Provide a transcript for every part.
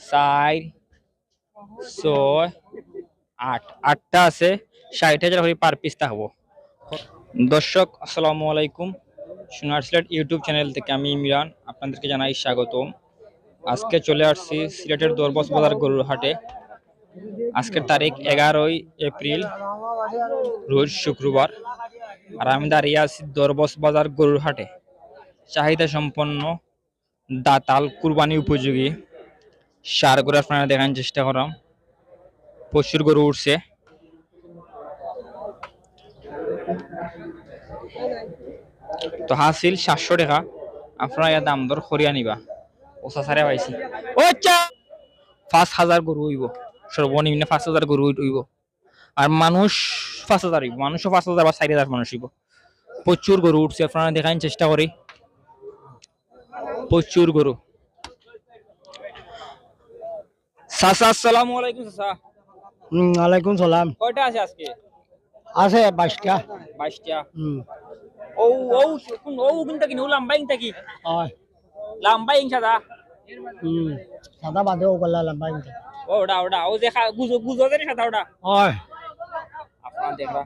চার ছয়, আট। আটটা আছে ষাট হাজার করে পার পিসটা হব। দর্শক, আসসালামু আলাইকুম। সোনার সিলেট ইউটিউব চ্যানেল থেকে আমি ইমরান, আপনাদেরকে জানাই স্বাগতম। আজকে চলে আসছি সিলেটের দরবস বাজার গরুর হাটে। আজকের তারিখ এগারোই এপ্রিল, রোজ শুক্রবার। আর আমি দাঁড়িয়ে আছি দরবস বাজার গরুর হাটে। চাহিদা সম্পন্ন দাতাল কুরবানি উপযোগী। সার গরু আপনারা দেখানোর চেষ্টা করাম প্রচুর গরু উঠছে। তো হাসিল সাতশো টাকা। আপনারা ইয়া দাম দর করিয়া নিবা। ওসা সারে পাইছি। ও আচ্ছা! পাঁচ হাজার গরু হইব। সর্বনিম্ন পাঁচ হাজার গরু হইব। আর মানুষ পাঁচ হাজার হইব। মানুষও পাঁচ হাজার বা চারি হাজার মানুষ হইব। প্রচুর গরু উঠছে। আপনারা দেখানোর চেষ্টা করি। প্রচুর গরু। আসসালামু আলাইকুম হুম সালাম। কয়টা আছে আজকে? আছে বাইশটা। বাইশটা। হুম ও ও কোন কিন হয়। সাদা হুম সাদা বাদে ও ওটা ওটা ও দেখা গুজো গুজো দেন সাদা ওটা হয়। আপনারা দেখরা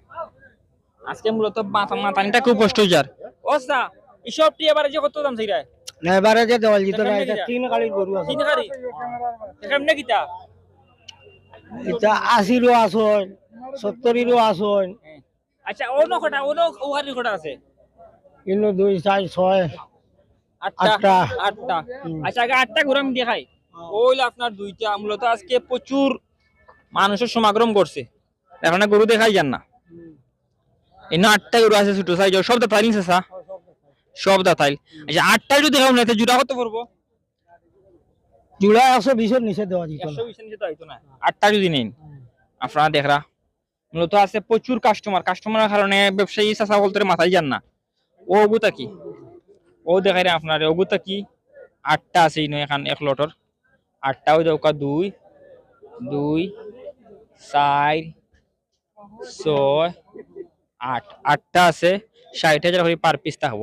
আজকে মূলত মাথা মাথানিটা খুব কষ্ট যার ও সা এসব টি এবারে যে কত দাম চাইরা? না এবারে যে দেওয়াল জিতো না এটা তিন গরু আছে। তিন গাড়ি? কেমনে কিতা এটা আশিরও আসন সত্তরিরও আসন। আচ্ছা ন কটা ন কটা আছে? কিন্তু দুই চার ছয় আটটা। আটটা। আচ্ছা আগে আটটা ঘুরে আমি দেখাই ওইল আপনার দুইটা মূলত আজকে প্রচুর মানুষের সমাগম করছে। এখন গরু দেখাই যান না। এনে আটটা গরু আছে ছোট সাইজ সব তো নিছে সা সব দাঁতাইল আচ্ছা আটটা যদি দেখাও না জুড়া কত পড়ব জোড়া একশো বিশের নিচে দেওয়া জিতো একশো বিশের নিচে তো না। আটটা যদি নেন আপনারা দেখরা। মূলত আছে প্রচুর কাস্টমার কাস্টমারের কারণে ব্যবসায়ী চাষা বলতে মাথায় যান না। ও অগুতা কি? ও দেখাই রে আপনার অগুতা কি? আটটা আছে এখান এক লটর আটটা ওই দৌকা দুই দুই চার ছয় আট। আটটা আছে ষাট হাজার করে পার পিসটা হব।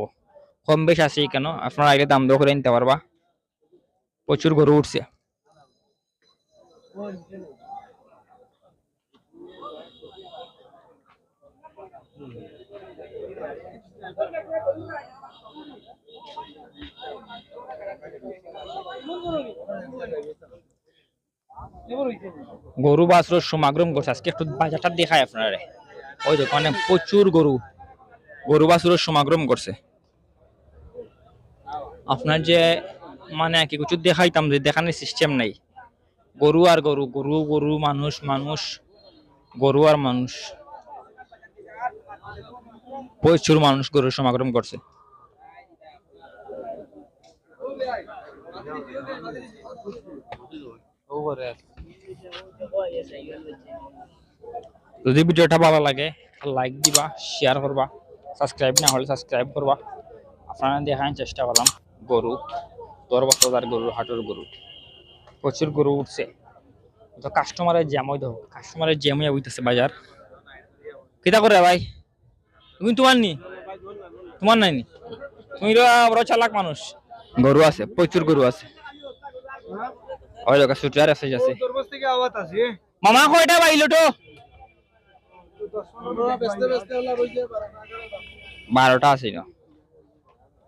কম বেশ আছে কেন? আপনারা আগে দাম দর করে নিতে পারবা। প্রচুর গরু উঠছে। গরু বাছরোর সমাগম করছে। আজকে একটু বাজারটা দেখায় আপনারা। ওই দোকানে প্রচুর গরু। গরু বাছুরের সমাগম করছে। আপনার যে মানে কি কিছু দেখাইতাম যে, দেখানোর সিস্টেম নাই। গরু আর গরু গরু গরু, মানুষ মানুষ, গরু আর মানুষ। প্রচুর মানুষ গরুর সমাগম করছে। যদি ভিডিওটা ভালো লাগে লাইক দিবা শেয়ার করবা সাবস্ক্রাইব না হলে সাবস্ক্রাইব করবা। আপনারা দেখার চেষ্টা করলাম। গরু দরবার বাজার গরু হাটের গরু। প্রচুর গরু উঠছে। তো কাস্টমারের জ্যাম হইতে কাস্টমারের জ্যাম হয়ে উঠতেছে বাজার। কিতা করে ভাই? তুমি তোমার নি? তোমার নাই নি? তুমি তো বড় চালাক মানুষ। গরু আছে প্রচুর গরু আছে। ওই লোক সুটার আছে আছে মামা কয়টা বাইলো তো বারোটা আছে না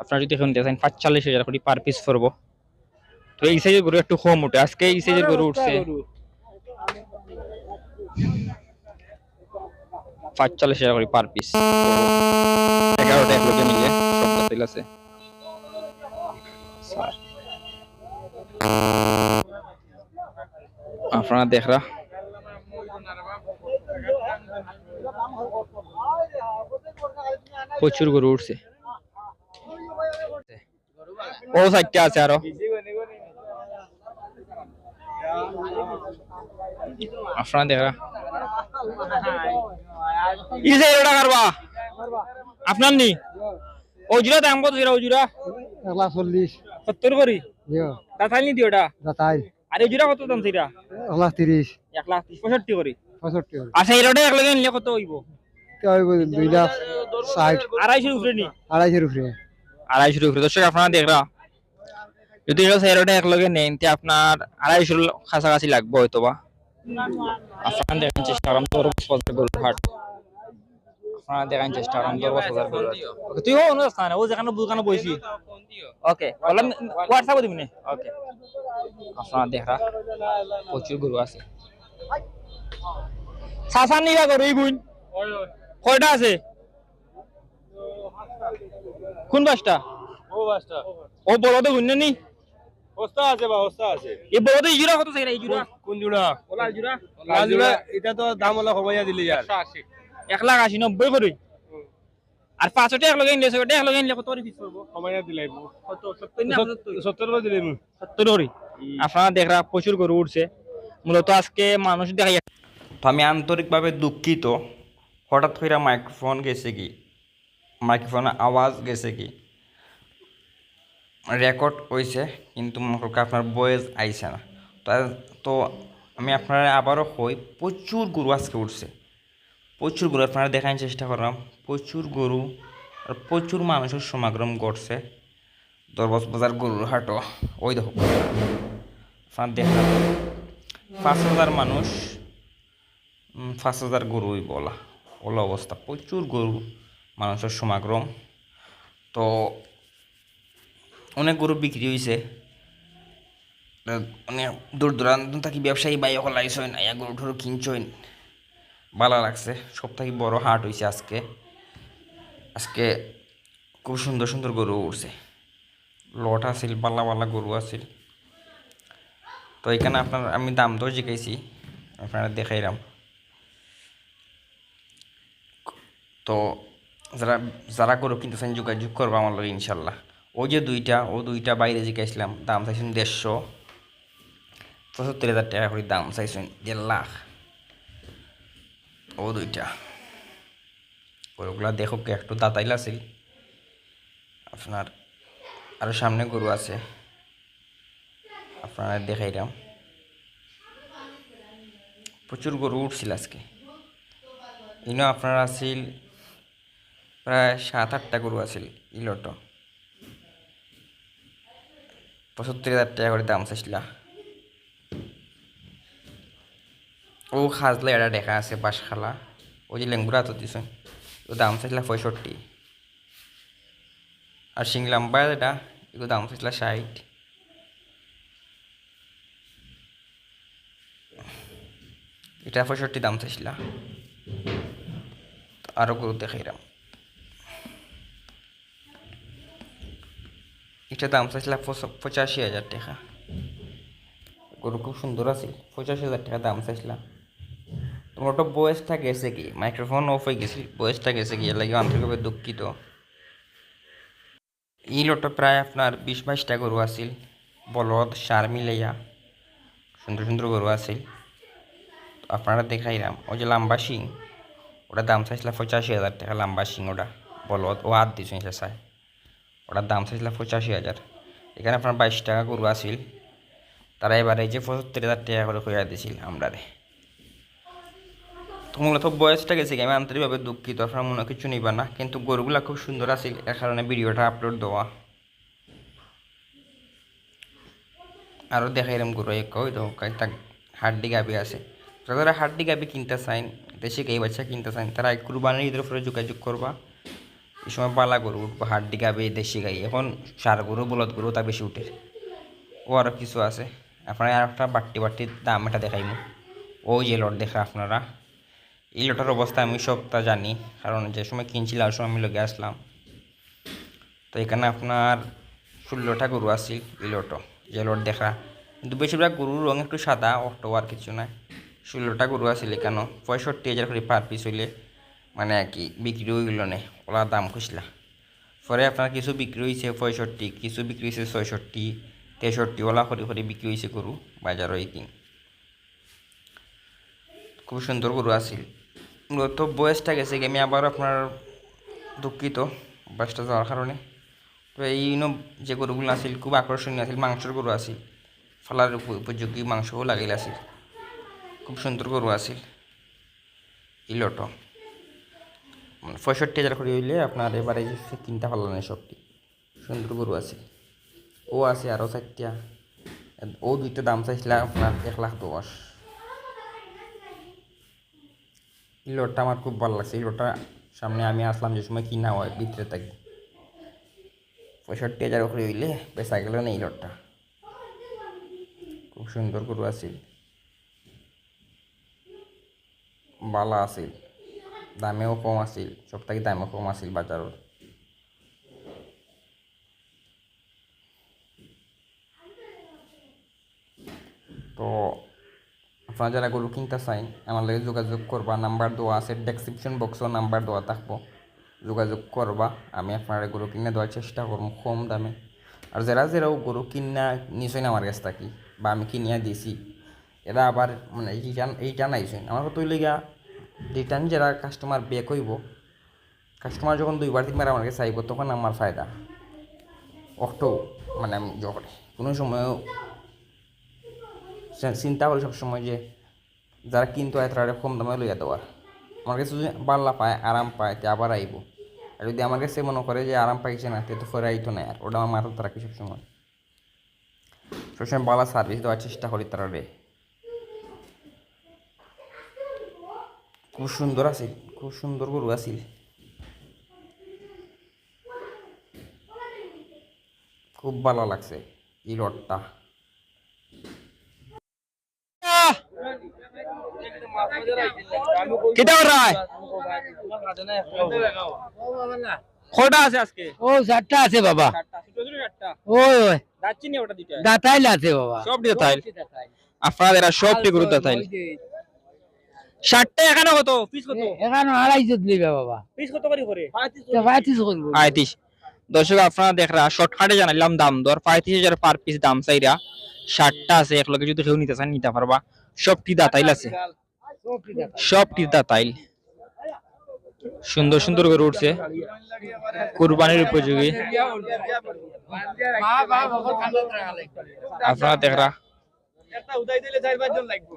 আপনারা যদি এখন দেখেন পাঁচচল্লিশ হাজার কোটি পার পিস পড়ব। তো এই সাইজের গরু একটু কম উঠে আজকে এই সাইজের গরু উঠছে। পাঁচচল্লিশ হাজার করে পার পিস এগারোটা এক লোকে মিলে সব দাঁতাইল আছে। আপনারা দেখরা। প্রচুর গরু উঠছে। ও সাইডটা আছে আরও আপনারা দেখা ইসে এরোটা কারবা আপনার নি ওজুরা দাম কত ছিল ওজুরা এক লাখ চল্লিশ সত্তর করি তাতাল নি দিওটা যাতাই আর ওজুরা কত দাম সেটা এক লাখ তিরিশ এক লাখ করি আচ্ছা এরোটা এক লগে নিলে কত হইব দুই লাখ ষাট আড়াইশোর উপরে নি আড়াইশের উপরে আড়াইশোর উপরে দর্শক আপনারা দেখরা যদি এটা সেরোটা এক লগে নেন তে আপনার আড়াইশোর কাছাকাছি লাগবে হয়তো বা আপনারা দেখার চেষ্টা করেন তোর বাজার গরুর হাট আপনারা দেখার চেষ্টা করেন তোর বাজার গরুর হাট তুই হোক অনুষ্ঠান ও যেখানে দোকানে বইছি ওকে বললাম হোয়াটসঅ্যাপে দিবি না? ওকে আপনারা দেখরা প্রচুর গরু আছে। সাসান নিবা গরু এই গুণ কয়টা আছে? কোন বাসটা ও বাসটা ও বড়দের গুণ নি? বস্তা আছে বা বস্তা আছে? এই কত চাই এই কোন জোড়া? ওলা জুরা লাল জোড়া? এটা তো দাম হলো কমাইয়া দিলি আর এক লাখ আশি নব্বই করে। আর পাঁচশো টাকা লগে নিলে ছয়টা লগে নিলে কত করে পিস করব? কমাইয়া দিলাই কত সত্তর না পঁচাত্তর? সত্তর করে দিলি সত্তর করে। আপনারা দেখরা প্রচুর গরু উঠছে। মূলত আজকে মানুষ দেখা যায় তো আমি আন্তরিকভাবে দুঃখিত। হঠাৎ করে মাইক্রোফোন গেছে কি? মাইক্রোফোনের আওয়াজ গেছে কি? রেকর্ড হয়েছে কিন্তু মনে করুক আপনার বয়েস আইসে না। তো আমি আপনারা আবারও হই প্রচুর গরু আজকে উঠছে। প্রচুর গরু, আপনারা দেখার চেষ্টা করলাম। প্রচুর গরু আর প্রচুর মানুষের সমাগম ঘটছে। দরবাজ বাজার গরুর হাটও। ওই দেখো, আপনার দেখলাম পাঁচ হাজার মানুষ পাঁচ হাজার গরুই বলা। ওলা অবস্থা। প্রচুর গরু, মানুষের সমাগম। তো অনেক গরু বিক্রি হয়েছে অনেক দূর দূরান্ত থাকি ব্যবসায়ী বাই হল আইসইন আয়া গরু ঠরু কিনছইন ভালো লাগছে সব থেকে বড় হাট হয়েছে আজকে। আজকে খুব সুন্দর সুন্দর গরু উঠছে লট আছিল পাল্লা পাল্লা গরু আছিল। তো এখানে আপনার আমি দাম দর জিজ্ঞাসি আপনারা দেখাইলাম। তো যারা যারা গরু কিনতেছেন যোগাযোগ করব আমার লগে ইনশাল্লাহ। ওই যে দুইটা, ও দুইটা বাইরে জিজ্ঞাসলাম, দাম চাইছেন দেড়শো। পঁচাত্তর হাজার টাকা করে দাম চাইছেন দেড় লাখ। ও দুইটা। গরুগুলা দেখো একটু দাতাইল আছিল আপনার আরও সামনে গরু আছে। আপনারা দেখাইলাম। প্রচুর গরু উঠছিল আজকে। ইনো আপনার আছিল, প্রায় সাত আটটা গরু আছিল, ইলটো। পঁচাত্তর হাজার টাকা করে দাম চাইছিলা। ও খাজলা এটা দেখা আছে বাঁশখালা। ওই যে লেঙ্গুরা তো দিছে। ও দাম চাইছিলা পঁয়ষট্টি। আর শিংলাম্বা এটা, এগুলো দাম চাইছিলা ষাট। এটা পঁয়ষট্টি দাম চাইছিলা। আরও গরু দেখাইলাম। এটা দাম চাইছিলাম পঁচ- পঁচাশি হাজার টাকা। গরু খুব সুন্দর আছে, পঁচাশি হাজার টাকা দাম চাইছিলাম তোমার ওটা বয়সটা গেছে কি? মাইক্রোফোন অফ হয়ে গেছিল বয়সটা গেছে কি? এর লাগে আন্তরিকভাবে দুঃখিত। এই লোটটা প্রায় আপনার বিশ বাইশটা গরু আছিল। বলদ, সার মিলাইয়া সুন্দর সুন্দর গরু আছিল। আপনারা দেখাইলাম, ওই যে লাম্বা শিং, ওটার দাম চাইছিলাম পঁচাশি হাজার টাকা, লাম্বা শিং ওটা। বলদ, ও হাত দিয়েছে চাই ওটার দাম চাইছিলাম পঁচাশি হাজার। এখানে আপনার বাইশ টাকা গরু আছিল। তারা এবারে যে পঁচাত্তর হাজার টাকা করে হইয়া দিয়েছিল আমরা তো মূলত বয়সটা গেছে আমি আন্তরিকভাবে দুঃখিত, আপনারা মনে কিছু নিবা না। কিন্তু গরুগুলা খুব সুন্দর আছিল, এর কারণে ভিডিওটা আপলোড দেওয়া। আরও দেখাইলাম গরু এক ওই তো, কয়েকটা হাড্ডি গাবি আছে। যারা হাড্ডি গাবি কিনতে চান দেশে গাই বাচ্চা কিনতে চান তারা কুরবানির ঈদের উপরে যোগাযোগ করবা। এই সময় পালা গরু উঠবো হাড্ডি গাবি দেশি গাই এখন সার গরু, বলদ গরু, তা বেশি উঠে। ও আরও কিছু আছে। আপনারা আর একটা বাট্টি বাট্টির দাম এটা দেখাইমু। ওই যে লট দেখা আপনারা। এই লটার অবস্থা আমি সবটা জানি, কারণ যে সময় কিনছিলাম, ওই সময় আমি লোকে আসলাম। তো এখানে আপনার ষোলোটা গরু আসছিল এই লটো, যে লট দেখা। কিন্তু বেশিরভাগ গরুর রঙ একটু সাদা, অটো আর কিছু নাই। ষোলোটা গরু আসছিল কেন পঁয়ষট্টি হাজার করে পার পিস হইলে মানে আর কি বিক্রি হইল নে। ওলা দাম খুঁজলা পরে আপনার কিছু বিক্রি হয়েছে পঁয়ষট্টি, কিছু বিক্রি হয়েছে ছয়ষট্টি, তেষট্টি, ওলা করে করে বিক্রি হয়েছে গরু, বাজার দিন খুব সুন্দর গরু আছিল। মূলত বয়সটা গেছে আমি আবার আপনার দুঃখিত বয়সটা যাওয়ার কারণে। তো এই যে গরুগুলো আছিল, খুব আকর্ষণীয় আছিল, মাংসের গরু আছিল। ফলার উপযোগী মাংসও লাগিল আছিল। খুব সুন্দর গরু আছিল। ইলটো পঁয়ষট্টি হাজার করে হইলে আপনার এবারে কিনতে পারলেন সবটি। সুন্দর গরু আছে। ও আছে আরও চারটা। ও দুইটা দাম চাইছিল আপনার এক লাখ দশ। এই লটটা আমার খুব ভালো লাগছে। এই লটটা সামনে আমি আসলাম যে সময় কিনা হয়, ভিতরে থাকি। পঁয়ষট্টি হাজার করে হইলে পেশা গেল না এই খুব সুন্দর গরু আছে। বালা আছিল দামেও কম আছিল সব থেকে দামেও কম আছিল বাজারত তো আপনারা যারা গরু কিনতে চাই, আমার লাগে যোগাযোগ করবা, নাম্বার দেওয়া আছে ডেসক্রিপশন বক্সও নাম্বার দেওয়া থাকব। যোগাযোগ করবা, আমি আপনারা গরু কিনে দেওয়ার চেষ্টা করব কম দামে। আর যারা যারাও গরু কিনা নিশ্চয় আমার কাছ থাকি, বা আমি কিনিয়া দিছি, এরা আবার মানে রিটার্ন রিটার্ন আইসেন আমার কত লেগা রিটার্ন যারা কাস্টমার বেক হইব কাস্টমার যখন দুইবার, তিনবার আমার কাছে তখন আমার ফায়দা। অটো মানে আমি যখন কোনো সময়ও চিন্তা করি সবসময় যে যারা কিনতে হয় তারা কম দামে লইয়া দেওয়ার। আমার কাছে যদি বাল্লা পায়, আরাম পায়, তে আবার আইব। আর যদি আমার কাছে মনে করে যে আরাম পাইছে না, তে তো ফেরে আইতো না আর, ওটা আমার মাথাতে রাখি সবসময়। সবসময় বালা সার্ভিস দেওয়ার চেষ্টা করি তারা রে। খুব সুন্দর আছিল খুব সুন্দর গরু আছিল। খুব ভালো লাগছে এই লটটা কিটা কর কটা আছে আজকে? ও চারটা আছে বাবা। ওই ওই। দাতাইল আছে বাবা। সব দিতে তাইল আপনাদের সবটি গুরুত্ব তাইল ষাটটা এখানে কত পিস কত? এখানে আড়াইশো দিবে বাবা। পিস কত করে করে। পঁয়ত্রিশ করব পঁয়ত্রিশ। দর্শক আপনারা দেখরা শর্টকাটে জানাইলাম দাম দর পঁয়ত্রিশ হাজার পার পিস দাম চাইরা ষাটটা আছে এক লগে যদি কেউ নিতে চান নিতে পারবা। সবটি দাতাইল আছে। সবটি দাতাইল সুন্দর সুন্দর করে উঠছে। কুরবানির উপযোগী। আপনারা দেখরা একটা উদাই দিলে চার পাঁচজন লাগবে।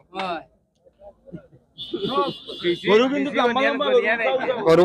গরু কিন্তু গরু